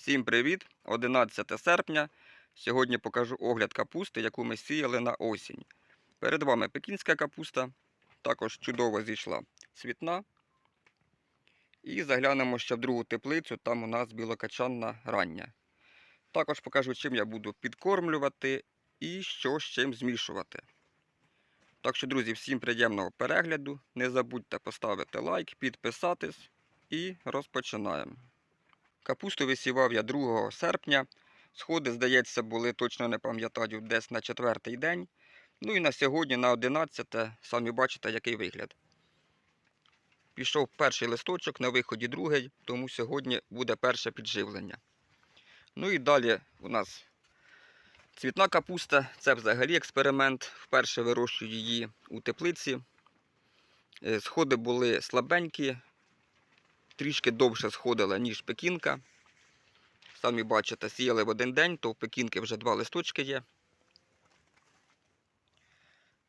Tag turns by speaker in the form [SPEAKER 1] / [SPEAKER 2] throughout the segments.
[SPEAKER 1] Всім привіт! 11 серпня. Сьогодні покажу огляд капусти, яку ми сіяли на осінь. Перед вами пекінська капуста, також чудово зійшла цвітна. І заглянемо ще в другу теплицю, там у нас білокачанна рання. Також покажу, чим я буду підкормлювати і що з чим змішувати. Так що, друзі, всім приємного перегляду. Не забудьте поставити лайк, підписатись і розпочинаємо. Капусту висівав я 2 серпня. Сходи, здається, були, точно не пам'ятаю, десь на четвертий день. Ну і на сьогодні, на 11, самі бачите, який вигляд. Пішов перший листочок, на виході другий, тому сьогодні буде перше підживлення. Ну і далі у нас цвітна капуста, це взагалі експеримент. Вперше вирощую її у теплиці. Е, Сходи були слабенькі, трішки довше сходила, ніж пекінка. Самі бачите, сіяли в один день, то в пекінки вже два листочки є.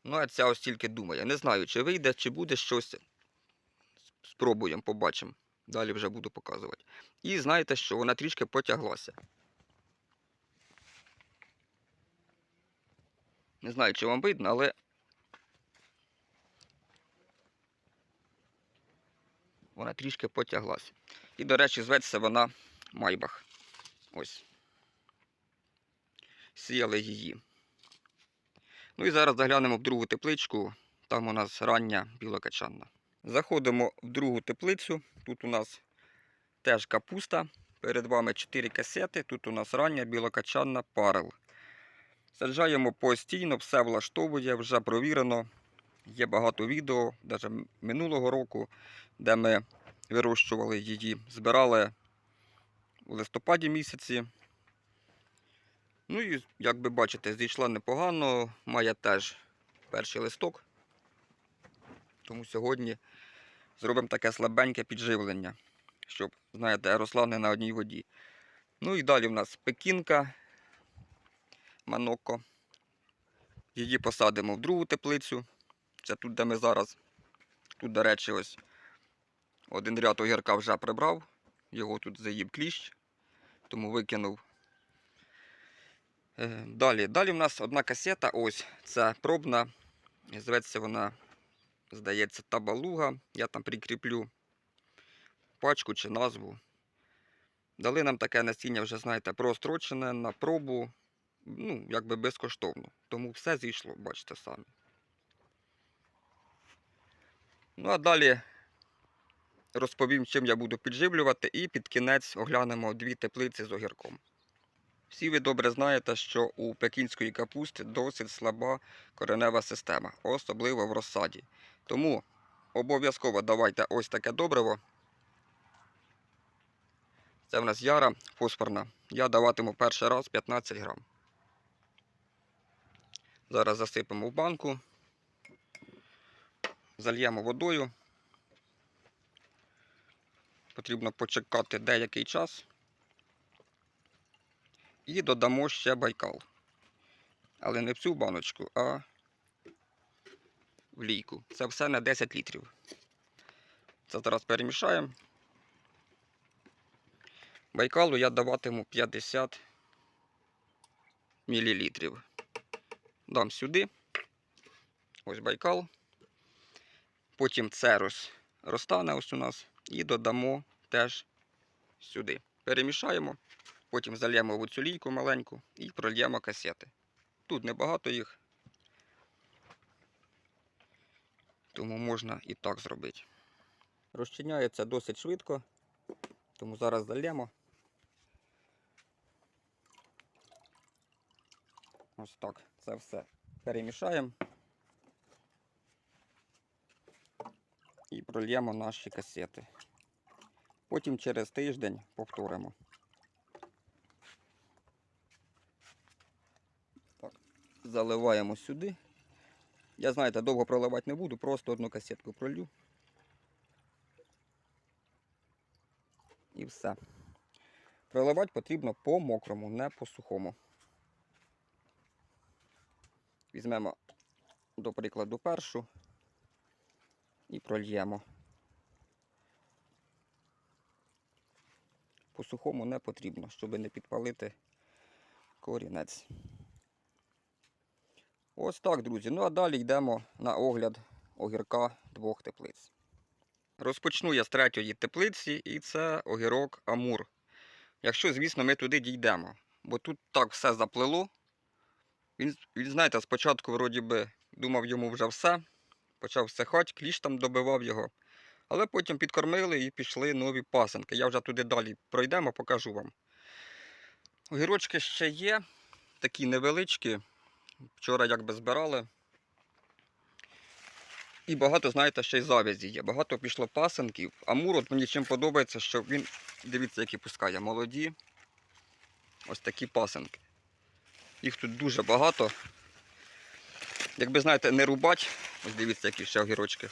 [SPEAKER 1] Ну, а ця ось тільки думає. Не знаю, чи вийде, чи буде щось. Спробуємо, побачимо. Далі вже буду показувати. І знаєте що, вона трішки потяглася. Не знаю, чи вам видно, але вона трішки потяглася. І, до речі, зветься вона Майбах. Ось. Сіяли її. Ну і зараз заглянемо в другу тепличку. Там у нас рання білокачанна. Заходимо в другу теплицю. Тут у нас теж капуста. Перед вами 4 касети. Тут у нас рання білокачанна парел. Саджаємо постійно, все влаштовує, вже провірено. Є багато відео, навіть минулого року, де ми вирощували її. Збирали у листопаді місяці. Ну і, як ви бачите, зійшла непогано, має теж перший листок. Тому сьогодні зробимо таке слабеньке підживлення, щоб, знаєте, росла не на одній воді. Ну і далі в нас пекінка, маноко. Її посадимо в другу теплицю. Це тут, де ми зараз. Тут, до речі, ось один ряд огірка вже прибрав. Його тут заїв кліщ, тому викинув. Е, Далі. Далі в нас одна касета. Ось це пробна. Зветься вона, здається, табалуга. Я там прикріплю пачку чи назву. Дали нам таке насіння, вже, знаєте, прострочене на пробу, ну, якби безкоштовно. Тому все зійшло, бачите самі. Ну, а далі розповім, чим я буду підживлювати, і під кінець оглянемо дві теплиці з огірком. Всі ви добре знаєте, що у пекінської капусти досить слаба коренева система, особливо в розсаді. Тому обов'язково давайте ось таке добриво. Це в нас яра фосфорна. Я даватиму перший раз 15 грам. Зараз засипемо в банку, зальємо водою. Потрібно почекати деякий час. І додамо ще байкал. Але не в цю баночку, а в лійку. Це все на 10 літрів. Це зараз перемішаємо. Байкалу я даватиму 50 мл. Дам сюди. Ось байкал. Потім церус розтане ось у нас. І додамо теж сюди. Перемішаємо. Потім зальємо в цю лійку маленьку і прольємо касети. Тут небагато їх, тому можна і так зробити. Розчиняється досить швидко, тому зараз зальємо. Ось так це все перемішаємо прольємо наші касети. Потім через тиждень повторимо. Так, заливаємо сюди. Я, знаєте, довго проливати не буду, просто одну касетку пролью. І все. Проливати потрібно по мокрому, не по сухому. Візьмемо, до прикладу, першу і прольємо. по сухому не потрібно, щоб не підпалити корінець. Ось так, друзі. Ну а далі йдемо на огляд огірка двох теплиць. Розпочну я з третьої теплиці, і це огірок Амур. Якщо, звісно, ми туди дійдемо. Бо тут так все заплило. Він, він знаєте, спочатку, вроді би, думав йому вже все. Почав сихати, кліш там добивав його. Але потім підкормили і пішли нові пасенки. Я вже туди далі пройдемо, покажу вам. Огірочки ще є, такі невеличкі. Вчора якби збирали. І багато, знаєте, ще й завязі є. Багато пішло пасенків. Амур, от мені чим подобається, що він, дивіться, які пускає, молоді. Ось такі пасенки. Їх тут дуже багато. Якби, знаєте, не рубать, ось дивіться, які ще огірочки,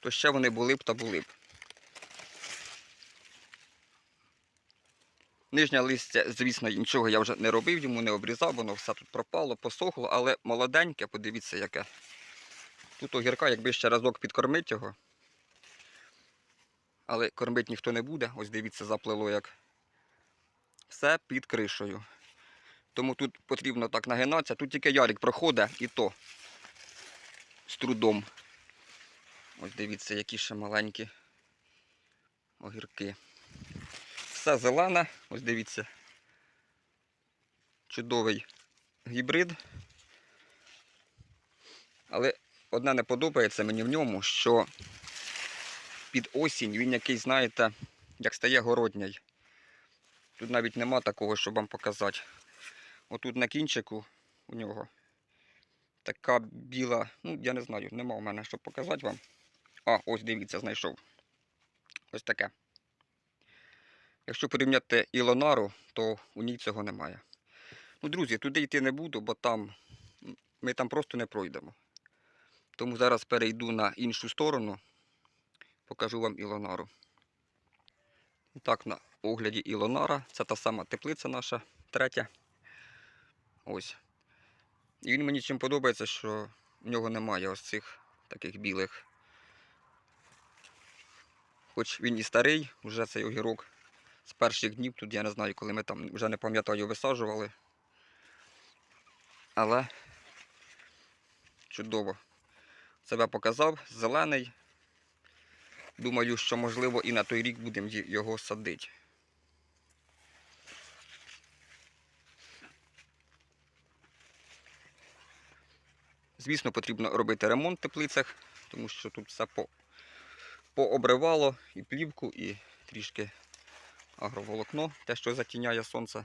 [SPEAKER 1] то ще вони були б та були б. Нижнє листя, звісно, нічого я вже не робив, йому не обрізав, воно все тут пропало, посохло, але молоденьке, подивіться, яке. Тут огірка, якби ще разок підкормити його. Але кормити ніхто не буде. Ось дивіться, заплило як. Все під кришею. Тому тут потрібно так нагинатися. Тут тільки ярик проходить і то з трудом. Ось дивіться, які ще маленькі огірки. Все зелене, ось дивіться. Чудовий гібрид. Але одне не подобається мені в ньому, що під осінь він якийсь, знаєте, як стає городній. Тут навіть нема такого, щоб вам показати. Отут на кінчику у нього така біла, ну я не знаю, нема у мене, щоб показати вам. А, ось дивіться, знайшов. Ось таке. Якщо порівняти Ілонару, то у ній цього немає. Ну, друзі, туди йти не буду, бо там ми там просто не пройдемо. Тому зараз перейду на іншу сторону, покажу вам Ілонару. Так, на огляді Ілонара. Це та сама теплиця наша, третя. Ось. І він мені чим подобається, що в нього немає ось цих таких білих. Хоч він і старий, вже цей огірок з перших днів, тут я не знаю, коли ми там вже не пам'ятаю, висаджували. Але чудово. Себе показав, зелений. Думаю, що можливо і на той рік будемо його садити. Звісно, потрібно робити ремонт в теплицях, тому що тут все по, пообривало і плівку, і трішки агроволокно, те, що затіняє сонце.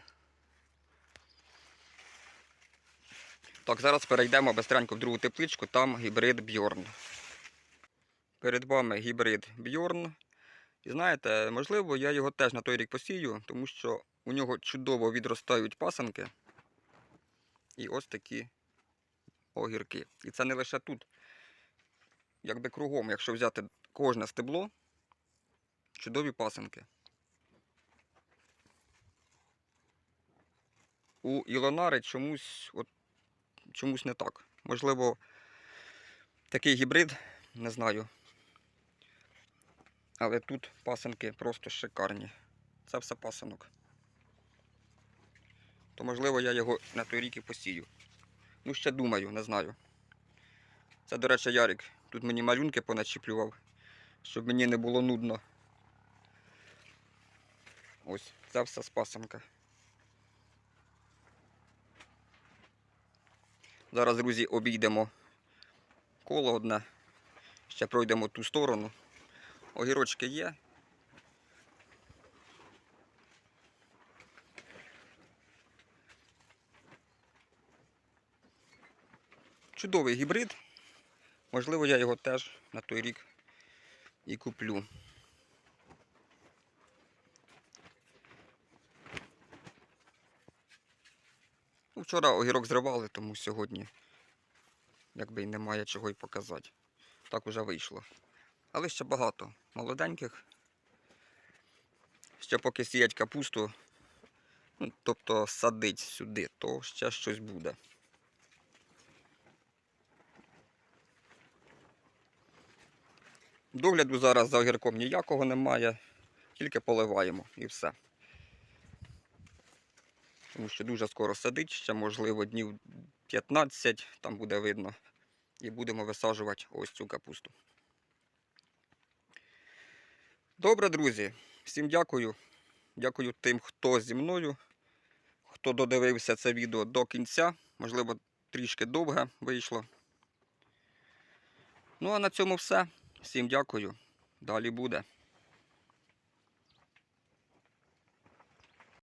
[SPEAKER 1] Так, зараз перейдемо бистренько в другу тепличку, там гібрид Бьорн. Перед вами гібрид Бьорн. І знаєте, можливо, я його теж на той рік посію, тому що у нього чудово відростають пасанки. І ось такі огірки. І це не лише тут. Якби кругом, якщо взяти кожне стебло, чудові пасанки. У Ілонари чомусь, от, чомусь не так. Можливо, такий гібрид, не знаю. Але тут пасенки просто шикарні. Це все пасанок. То можливо я його на той рік і посію. Ну, ще думаю, не знаю. Це, до речі, Ярик. Тут мені малюнки поначіплював, щоб мені не було нудно. Ось, це все з пасанка. Зараз, друзі, обійдемо коло одне. Ще пройдемо ту сторону. Огірочки є. Чудовий гібрид. Можливо, я його теж на той рік і куплю. Ну, Вчора огірок зривали, тому сьогодні якби й немає чого й показати. Так уже вийшло. Але ще багато молоденьких. Ще поки сіять капусту, ну, тобто садить сюди, то ще щось буде. Догляду зараз за огірком ніякого немає. Тільки поливаємо і все. Тому що дуже скоро садить, ще можливо днів 15, там буде видно. І будемо висаджувати ось цю капусту. Добре, друзі. Всім дякую. Дякую тим, хто зі мною, хто додивився це відео до кінця. Можливо, трішки довге вийшло. Ну а на цьому все. Всім дякую. Далі буде.